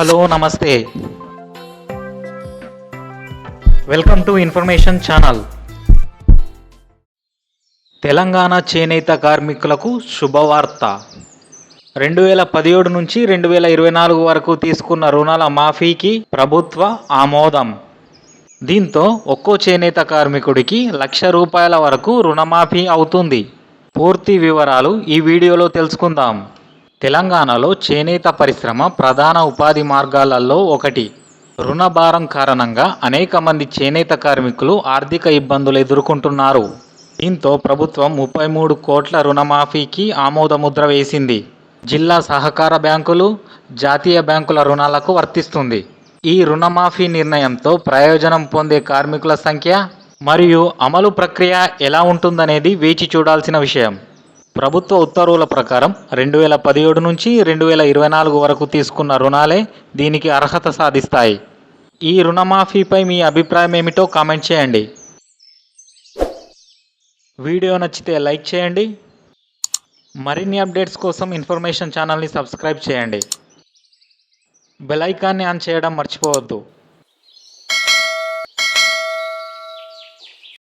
Hello నమస్తే. Welcome to information channel Telangana చేనేత కార్మికులకు శుభవార్త. రెండు వేల పదిహేడు నుంచి రెండు వేల ఇరవై నాలుగు వరకు తీసుకున్న రుణాల మాఫీకి ప్రభుత్వ ఆమోదం. దీంతో ఒక్కో చేనేత కార్మికుడికి లక్ష రూపాయల వరకు రుణమాఫీ అవుతుంది. పూర్తి వివరాలు ఈ వీడియోలో తెలుసుకుందాం. తెలంగాణలో చేనేత పరిశ్రమ ప్రధాన ఉపాధి మార్గాలలో ఒకటి. రుణభారం కారణంగా అనేక మంది చేనేత కార్మికులు ఆర్థిక ఇబ్బందులు ఎదుర్కొంటున్నారు. దీంతో ప్రభుత్వం ముప్పై మూడు కోట్ల రుణమాఫీకి ఆమోదముద్ర వేసింది. జిల్లా సహకార బ్యాంకులు జాతీయ బ్యాంకుల రుణాలకు వర్తిస్తుంది. ఈ రుణమాఫీ నిర్ణయంతో ప్రయోజనం పొందే కార్మికుల సంఖ్య మరియు అమలు ప్రక్రియ ఎలా ఉంటుందనేది వేచి చూడాల్సిన విషయం. ప్రభుత్వ ఉత్తర్వుల ప్రకారం రెండు వేల పదిహేడు నుంచి రెండు వేల ఇరవై నాలుగు వరకు తీసుకున్న రుణాలే దీనికి అర్హత సాధిస్తాయి. ఈ రుణమాఫీపై మీ అభిప్రాయం ఏమిటో కామెంట్ చేయండి. వీడియో నచ్చితే లైక్ చేయండి. మరిన్ని అప్డేట్స్ కోసం ఇన్ఫర్మేషన్ ఛానల్ని సబ్స్క్రైబ్ చేయండి. బెల్ ఐకాన్ని ఆన్ చేయడం మర్చిపోవద్దు.